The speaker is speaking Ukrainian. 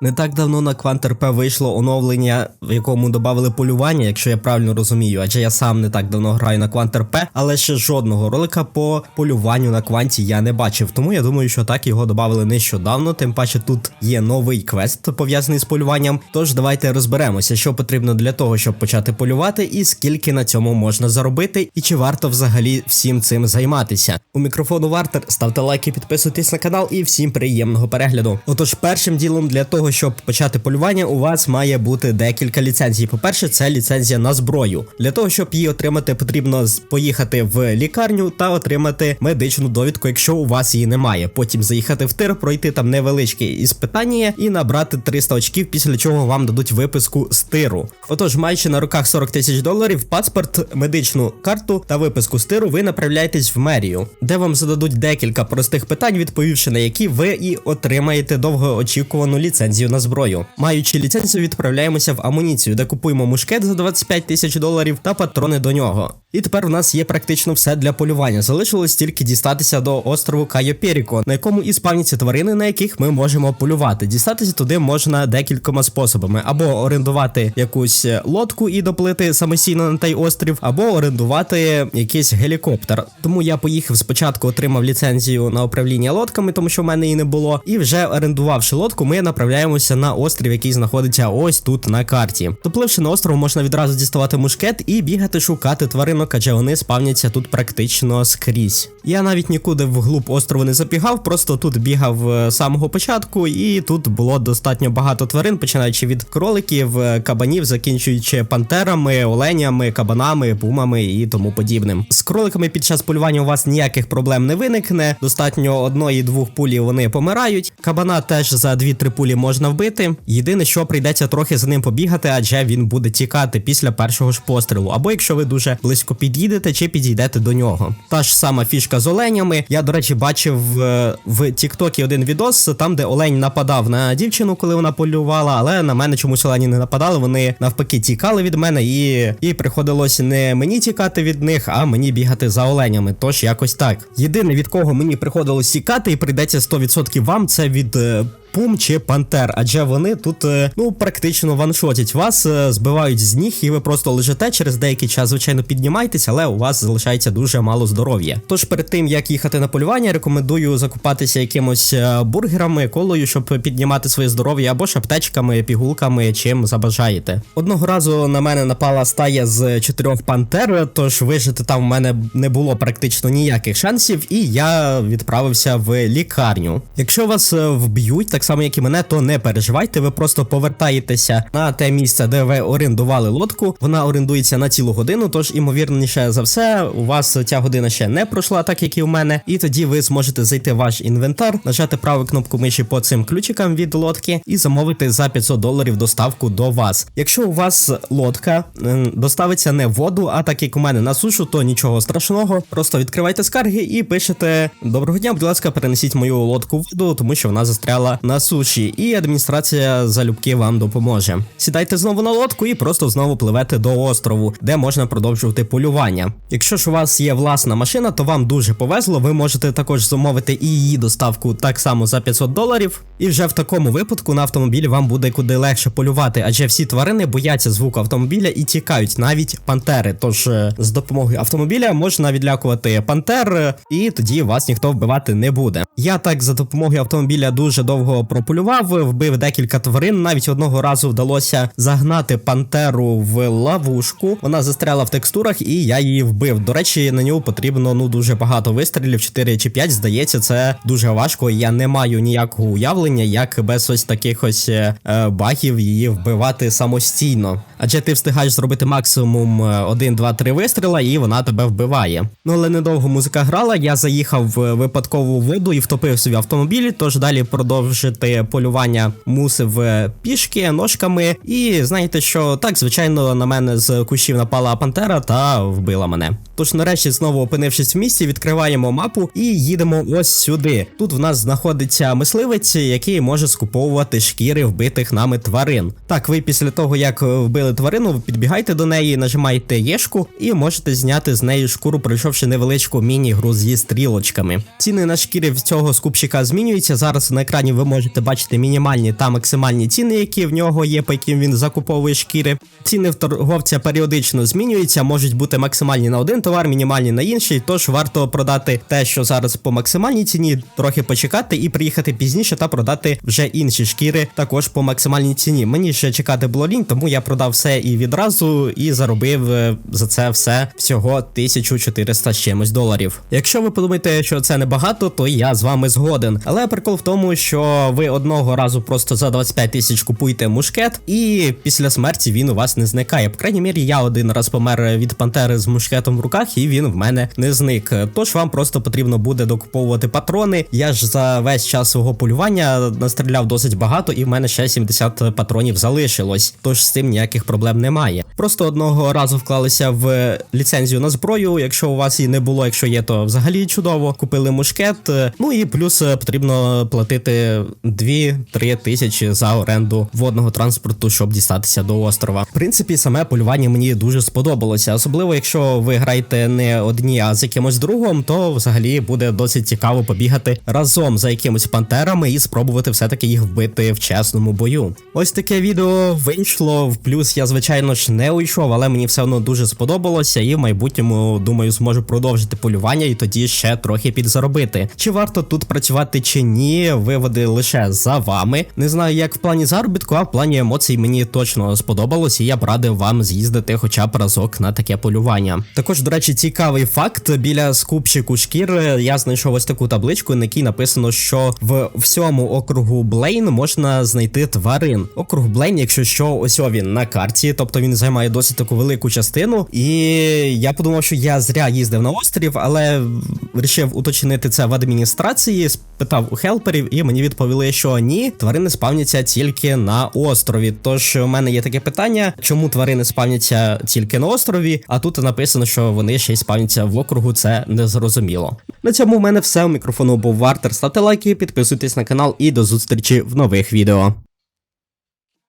Не так давно на QuantRP вийшло оновлення, в якому додали полювання, якщо я правильно розумію, адже я сам не так давно граю на QuantRP, але ще жодного ролика по полюванню на кванті я не бачив. Тому я думаю, що так його додали нещодавно. Тим паче тут є новий квест пов'язаний з полюванням. Тож давайте розберемося, що потрібно для того, щоб почати полювати, і скільки на цьому можна заробити, і чи варто взагалі всім цим займатися. У мікрофону Вартер ставте лайки, підписуйтесь на канал і всім приємного перегляду. Отож, першим ділом для того, щоб почати полювання, у вас має бути декілька ліцензій. По-перше, це ліцензія на зброю. Для того, щоб її отримати, потрібно поїхати в лікарню та отримати медичну довідку, якщо у вас її немає. Потім заїхати в тир, пройти там невеличке іспитання і набрати 300 очків, після чого вам дадуть виписку з тиру. Отож, маючи на руках 40 тисяч доларів, паспорт, медичну карту та виписку з тиру, ви направляєтесь в мерію, де вам зададуть декілька простих питань, відповівши на які ви і отримаєте довгоочікувану ліцензію на зброю. Маючи ліцензію, відправляємося в амуніцію, де купуємо мушкет за 25 тисяч доларів та патрони до нього. І тепер у нас є практично все для полювання. Залишилось тільки дістатися до острову Кайоперіко, на якому і спавняться тварини, на яких ми можемо полювати. Дістатися туди можна декількома способами: або орендувати якусь е, лодку і доплити самостійно на той острів, або орендувати якийсь гелікоптер. Тому я поїхав спочатку, отримав ліцензію на управління лодками, тому що в мене її не було. І вже орендувавши лодку, ми направляємося на острів, який знаходиться ось тут на карті. Допливши на остров, можна відразу діставати мушкет і бігати шукати тваринок, адже вони спавняться тут практично скрізь. Я навіть нікуди вглуб острову не забігав, просто тут бігав е, з самого початку, і тут було достатньо багато тварин, починаючи від кроликів, е, кабанів, закінчуючи пантерами, оленями, кабанами, пумами і тому подібним. З кроликами під час полювання у вас ніяких проблем не виникне. Достатньо одної-двох пулі вони помирають. Кабана теж за 2-3 пулі можна вбити. Єдине, що прийдеться трохи за ним побігати, адже він буде тікати після першого ж пострілу. Або якщо ви дуже близько під'їдете чи підійдете до нього. Та ж сама фішка з оленями. Я, до речі, бачив е, в Тіктокі один відос, там, де олень нападав на дівчину, коли вона полювала, але на мене чомусь олені не нападали. Вони навпаки тікали від мене, і, і приходилось не мені тікати від них, а мені бігати за оленями. Тож якось так. Єдине від кого мені приходилось тікати, і прийдеться 100% вам, це від. Пум чи пантер, адже вони тут е, ну практично ваншотять вас, е, збивають з ніг, і ви просто лежите через деякий час, звичайно, піднімаєтесь, але у вас залишається дуже мало здоров'я. Тож перед тим як їхати на полювання, рекомендую закупатися якимось е, бургерами, колою, щоб піднімати своє здоров'я, або ж аптечками, пігулками, чим забажаєте. Одного разу на мене напала стая з чотирьох пантер, тож вижити там в мене не було практично ніяких шансів, і я відправився в лікарню. Якщо вас вб'ють, так само як і мене, то не переживайте, ви просто повертаєтеся на те місце, де ви орендували лодку. Вона орендується на цілу годину, тож імовірніше за все, у вас ця година ще не пройшла, так як і у мене. І тоді ви зможете зайти в ваш інвентар, нажати праву кнопку миші по цим ключикам від лодки і замовити за 500 доларів доставку до вас. Якщо у вас лодка доставиться не в воду, а так як у мене на сушу, то нічого страшного. Просто відкривайте скарги і пишете: Доброго дня, будь ласка, перенесіть мою лодку в воду, тому що вона застряла на суші, і адміністрація залюбки вам допоможе. Сідайте знову на лодку і просто знову пливете до острову, де можна продовжувати полювання. Якщо ж у вас є власна машина, то вам дуже повезло. Ви можете також замовити і її доставку так само за 500 доларів. І вже в такому випадку на автомобілі вам буде куди легше полювати, адже всі тварини бояться звуку автомобіля і тікають, навіть пантери. Тож е, з допомогою автомобіля можна відлякувати пантер, е, і тоді вас ніхто вбивати не буде. Я так за допомогою автомобіля дуже довго прополював, вбив декілька тварин. Навіть одного разу вдалося загнати пантеру в ловушку. Вона застряла в текстурах, і я її вбив. До речі, на нього потрібно ну дуже багато вистрілів, 4 чи 5, Здається, це дуже важко. Я не маю ніякого уявлення, як без ось таких ось е, е, багів її вбивати самостійно. Адже ти встигаєш зробити максимум 1, 2, 3 вистріла, і вона тебе вбиває. Ну але недовго музика грала. Я заїхав в випадкову воду і втопив свій автомобіль. Тож далі продовжити полювання мусив пішки, ножками. І знаєте, що так, звичайно, на мене з кущів напала пантера та вбила мене. Тож, нарешті, знову опинившись в місті, відкриваємо мапу і їдемо ось сюди. Тут в нас знаходиться мисливець, який може скуповувати шкіри вбитих нами тварин. Так, ви після того, як вбили тварину, підбігайте до неї, нажимаєте єшку і можете зняти з неї шкуру, пройшовши невеличку міні-гру зі стрілочками. Ціни на шкіри в цього скупщика змінюються. Зараз на екрані ви можете бачити мінімальні та максимальні ціни, які в нього є, по яким він закуповує шкіри. Ціни в торговця періодично змінюються, можуть бути максимальні на один товар, мінімальні на інший. Тож варто продати те, що зараз по максимальній ціні, трохи почекати і приїхати пізніше та продати вже інші шкіри також по максимальній ціні. Мені ще чекати було лінь, тому я продав все і відразу і заробив е, за це все всього 1400 з чимось доларів. Якщо ви подумаєте, що це небагато, то я з вами згоден. Але прикол в тому, що ви одного разу просто за 25 тисяч купуєте мушкет, і після смерті він у вас не зникає. По крайній мірі, я один раз помер від пантери з мушкетом в руках, і він в мене не зник. Тож вам просто потрібно буде докуповувати патрони. Я ж за весь час свого полювання настріляв досить багато, і в мене ще 70 патронів залишилось. Тож з цим ніяких проблем немає. Просто одного разу вклалися в ліцензію на зброю. Якщо у вас її не було, якщо є, то взагалі чудово. Купили мушкет. Ну і плюс потрібно платити 2-3 тисячі за оренду водного транспорту, щоб дістатися до острова. В принципі, саме полювання мені дуже сподобалося, особливо якщо ви граєте не одні, а з якимось другом, то взагалі буде досить цікаво побігати разом за якимось пантерами і спробувати все-таки їх вбити в чесному бою. Ось таке відео вийшло. В плюс я, звичайно ж, не уйшов, але мені все одно дуже сподобалося, і в майбутньому думаю, зможу продовжити полювання і тоді ще трохи підзаробити. Чи варто тут працювати чи ні, виводи лише за вами. Не знаю, як в плані заробітку, а в плані емоцій мені точно сподобалось, і я б радив вам з'їздити хоча б разок на таке полювання. Також, до речі, цікавий факт: біля скупчику шкір я знайшов ось таку табличку, на якій написано, що в всьому округу Блейн можна знайти тварин. Округ Блейн, якщо що, ось він на карті, тобто він займає досить таку велику частину. І я подумав, що я зря їздив на острів, але вирішив уточнити це в адміністрації, спитав у хелперів, і мені відповіли, що ні, тварини спавняться тільки на острові. Тож у мене є таке питання, чому тварини спавняться тільки на острові, а тут написано, що вони ще й спавняться в округу, це незрозуміло. На цьому в мене все. У мікрофону був Вартер. Ставте лайки, підписуйтесь на канал і до зустрічі в нових відео.